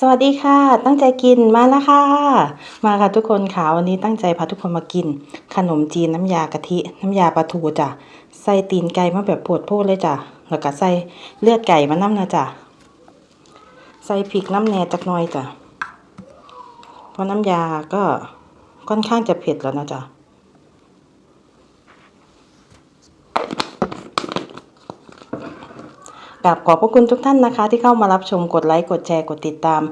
สวัสดีค่ะ ตั้งใจกินมาแล้วค่ะ มาค่ะทุกคนค่ะวันนี้ตั้งใจพาทุกคนมากิน ขนมจีนน้ำยากะทิ น้ำยาปลาทูจ้ะใส่ตีนไก่มาแบบปวดโพดเลยจ้ะแล้วก็ใส่เลือดไก่มาน้ำนะจ้ะใส่พริกน้ำแหนจักน่อยจ้ะเพราะน้ำยาก็ค่อนข้างจะเผ็ดแล้วนะจ้ะ กับขอบพระคุณทุกท่านนะคะ ที่เข้ามารับชมกดไลค์กดแชร์กดติดตาม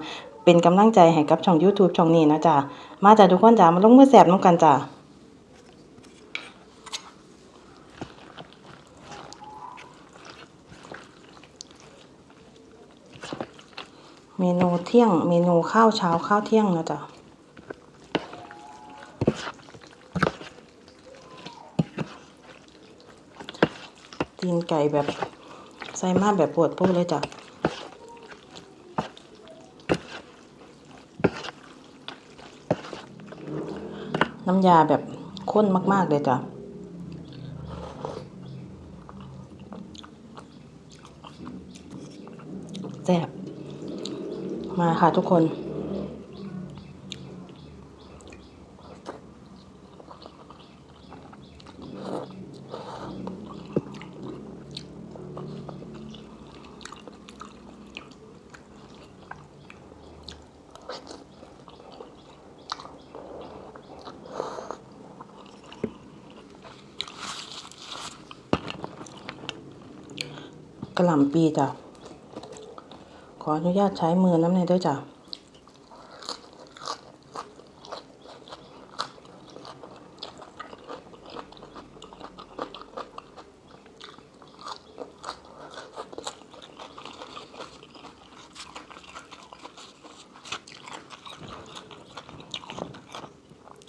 เป็นกำลังใจให้กับช่อง YouTube ช่องนี้นะจ๊ะมาจากทุกคนจ๋ามาลงมือแสบน้ำกันจ้ะเมนูเที่ยง เมนูข้าวเช้าข้าวเที่ยงนะจ๊ะตีนไก่แบบ ใส่มาแบบปวดพูดเลยจ้ะน้ำยาแบบข้นมาก ๆ เลยจ้ะ แซ่บ มาค่ะทุกคน กระหล่ำปีจ้ะ ขออนุญาตใช้มือน้ำในด้วยจ้ะ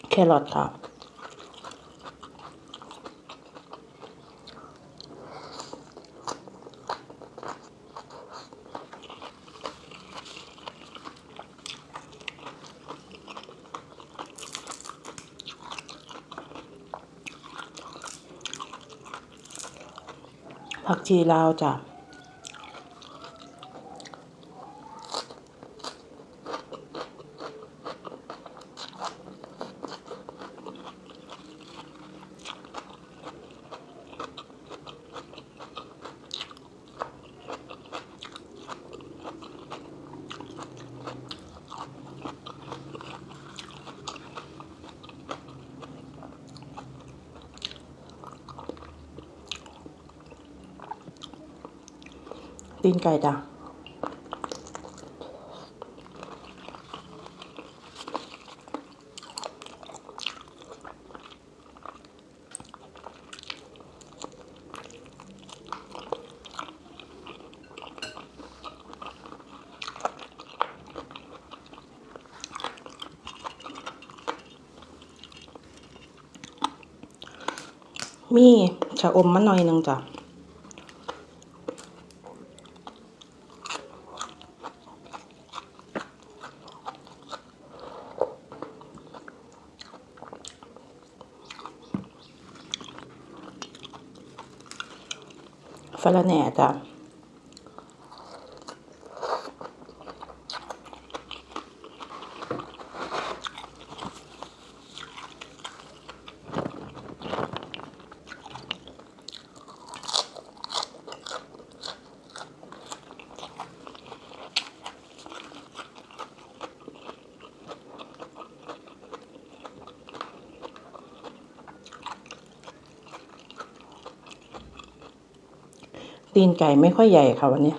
แครอทค่ะ ผัก ชีลาวจ้ะ ตีนไก่จ้ะมีชะอมมาหน่อยหนึ่งจ้ะ falaneta ตีนไก่ไม่ค่อยใหญ่ค่ะวันนี้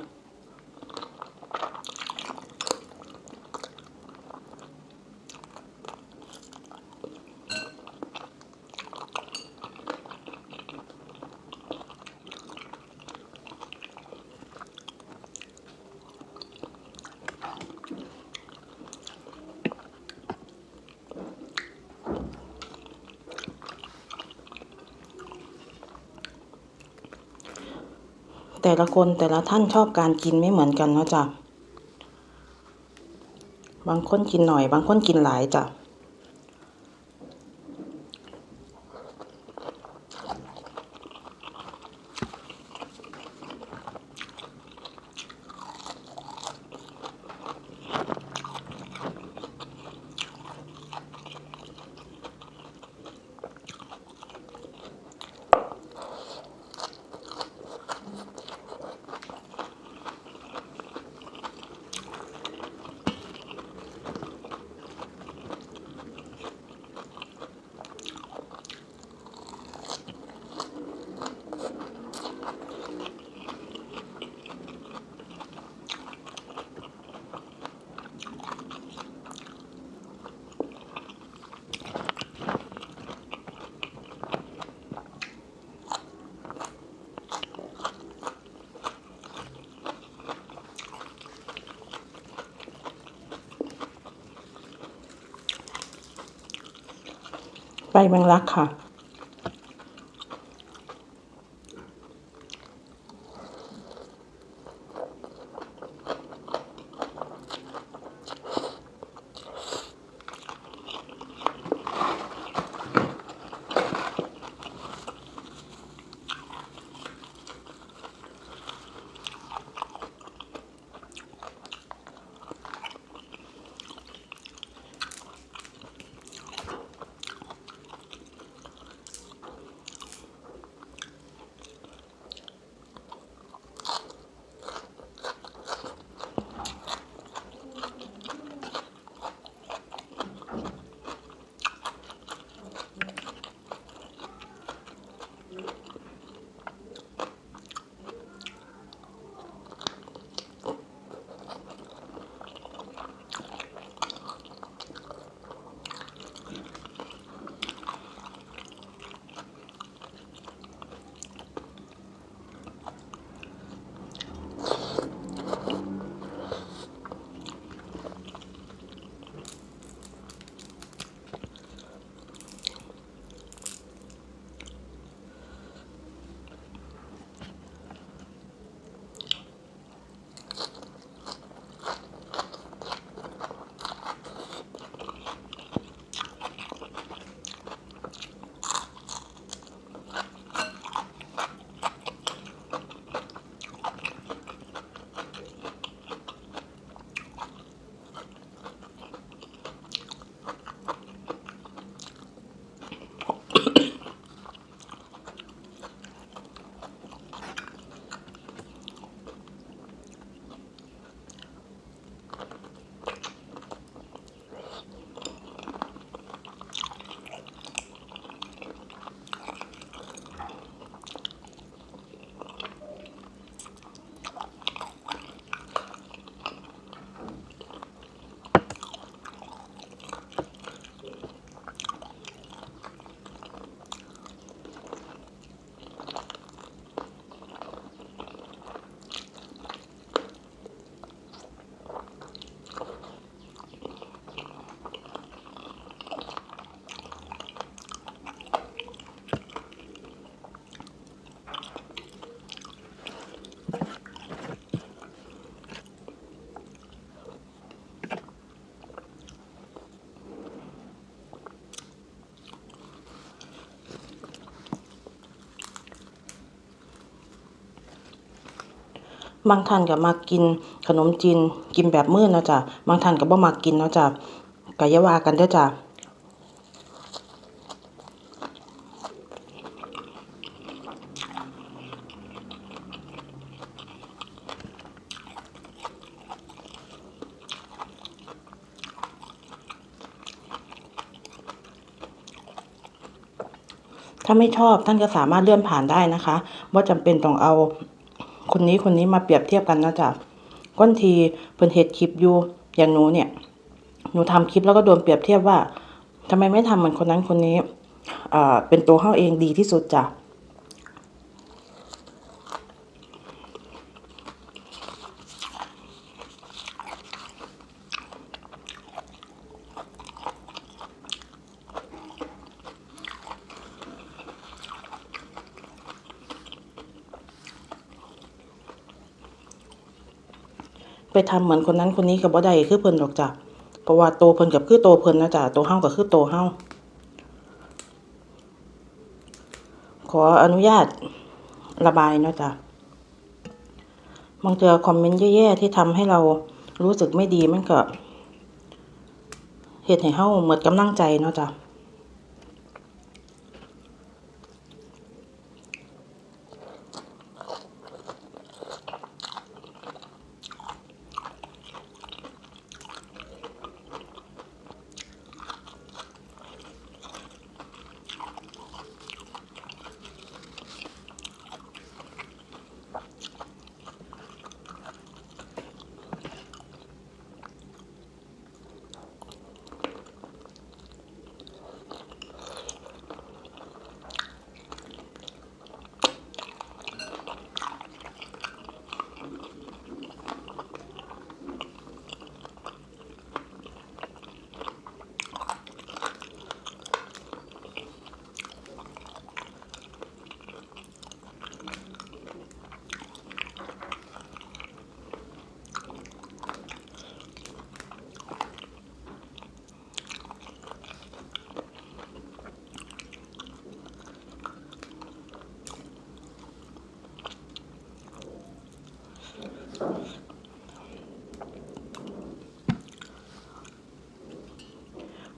แต่ละคนแต่ละท่านชอบการกินไม่เหมือนกันเนาะจ้ะ บางคนกินหน่อย บางคนกินหลายจ้ะ ใบแมงลักค่ะ บางท่านก็มักกินขนมจีนกินแบบมื้อเนาะจ้ะบางท่านก็บ่มักกินเนาะจ้ะก็อย่าว่ากันเด้อจ้ะถ้าไม่ชอบท่านก็สามารถเลื่อนผ่านได้นะคะว่าจำเป็นต้องเอา คนนี้คนนี้มาเปรียบเทียบกันนะจ๊ะก้นทีเพิ่นเฮ็ดคลิปอยู่อย่างหนูเนี่ย หนูทำคลิปแล้วก็โดนเปรียบเทียบว่าทำไมไม่ทำเหมือนคนนั้นคนนี้ อ่า เป็นตัวเขาเองดีที่สุดจ้ะ ไปทำเหมือนคนนั้นคนนี้กับบ่ได้คือเพิ่นดอกจ้ะเพราะว่าโตเพิ่นกับคือโตเพิ่นนะจ้ะโตเฮากับคือโตเฮาขออนุญาตระบายเนาะจ้ะบางเจอคอมเมนต์แย่ๆที่ทำให้เรารู้สึกไม่ดีมันก็เฮ็ดให้เฮาเหมือดกำลังใจเนาะจ้ะ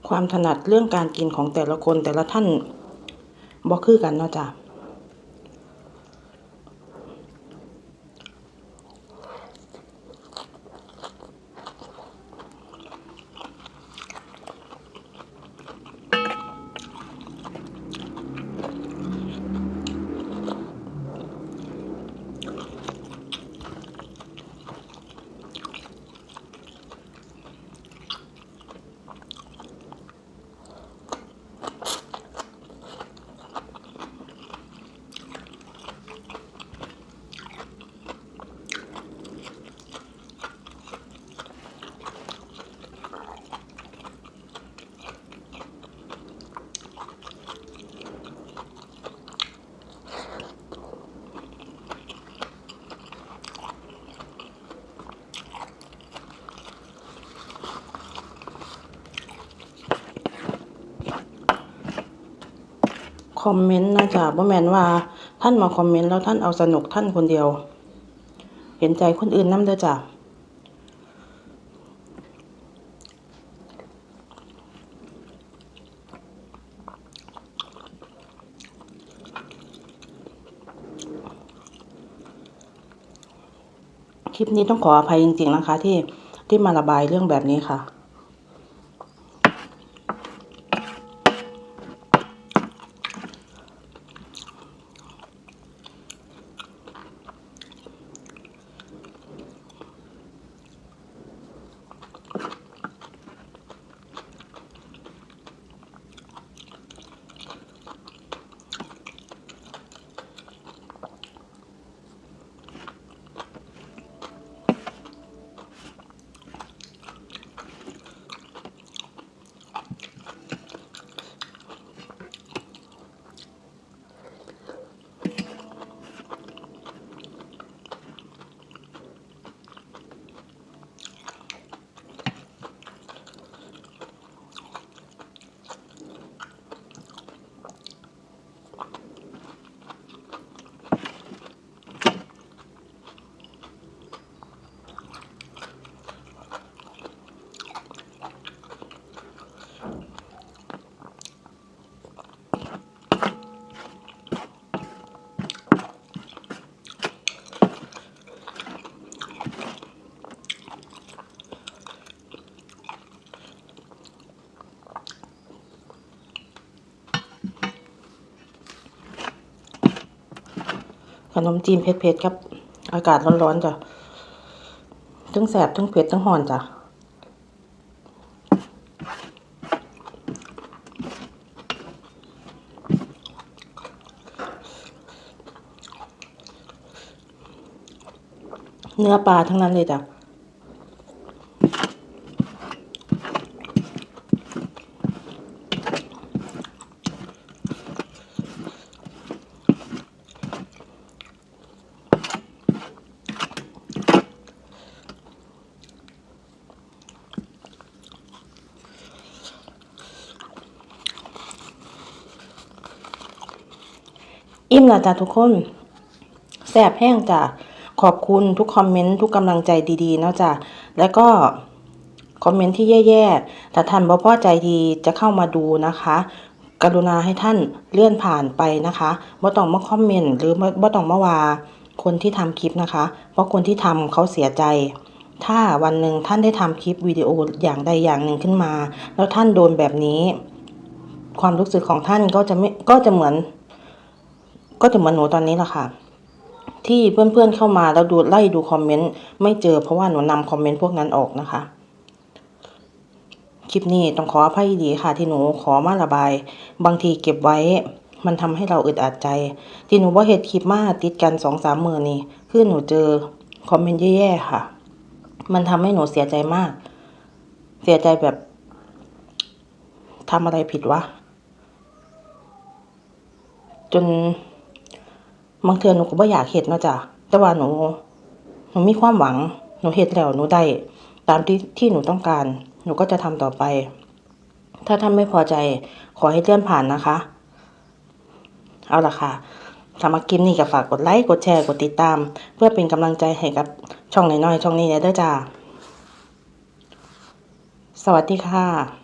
อ ความถนัดเรื่องการกินของแต่ละคนแต่ละท่านบ่คือกันเนาะจ้ะ คอมเมนต์นะจ๊ะบ่แมนว่าท่านมาคอมเมนต์แล้วท่านเอาสนุกท่านคนเดียว เห็นใจคนอื่นน้ำเด้อจ้ะคลิปนี้ต้องขออภัยจริงๆนะคะ ที่ที่มาระบายเรื่องแบบนี้ค่ะ ข นมจีนเผ็ดๆครับ อากาศร้อนๆจ้ะทั้งแสบทั้งเผ็ดทั้งห่อนจ้ะเนื้อปลาทั้งนั้นเลยจ้ะ อิ่มและจ้ะทุกคนแสบแห้งจ้ะขอบคุณทุกคอมเมนต์ทุกกำลังใจดีๆเนาะจ้ะแล้วก็คอมเมนต์ที่แย่ๆถ้าท่านบ่พอใจดีจะเข้ามาดูนะคะ กรุณาให้ท่านเลื่อนผ่านไปนะคะบ่ต้องมาคอมเมนต์หรือบ่ต้องมาว่าคนที่ทำคลิปนะคะ เพราะคนที่ทำเขาเสียใจ ถ้าวันหนึ่งท่านได้ทำคลิปวิดีโออย่างใดอย่างหนึ่งขึ้นมา แล้วท่านโดนแบบนี้ ความรู้สึกของท่านก็จะไม่ก็จะเหมือน ก็จะเหมือนหนูตอนนี้แหละค่ะ ที่เพื่อนๆเข้ามาแล้วดูไล่ดูคอมเมนต์ไม่เจอเพราะว่าหนูนำคอมเมนต์พวกนั้นออกนะคะคลิปนี้ต้องขออภัยดีค่ะที่หนูขอมาระบาย บางทีเก็บไว้ มันทำให้เราอึดอัดใจ ที่หนูว่าเหตุคลิปมาติดกันสองสามมือนี่คือหนูเจอคอมเมนต์แย่ๆค่ะ มันทำให้หนูเสียใจมาก เสียใจแบบทำอะไรผิดวะ จน บางเทือหนูก็บ่อยากเฮ็ดเนาะจ้ะแต่ว่าหนู หนูมีความหวัง หนูเฮ็ดแล้วหนูได้ ตามที่ที่หนูต้องการ หนูก็จะทำต่อไป ถ้าท่านไม่พอใจ ขอให้เลื่อนผ่านนะคะ เอาล่ะค่ะสำหรับคลิปนี้ก็ฝากกดไลค์ กดแชร์ กดติดตาม เพื่อเป็นกำลังใจให้กับช่องน้อยๆช่องนี้นะเด้อจ้า สวัสดีค่ะ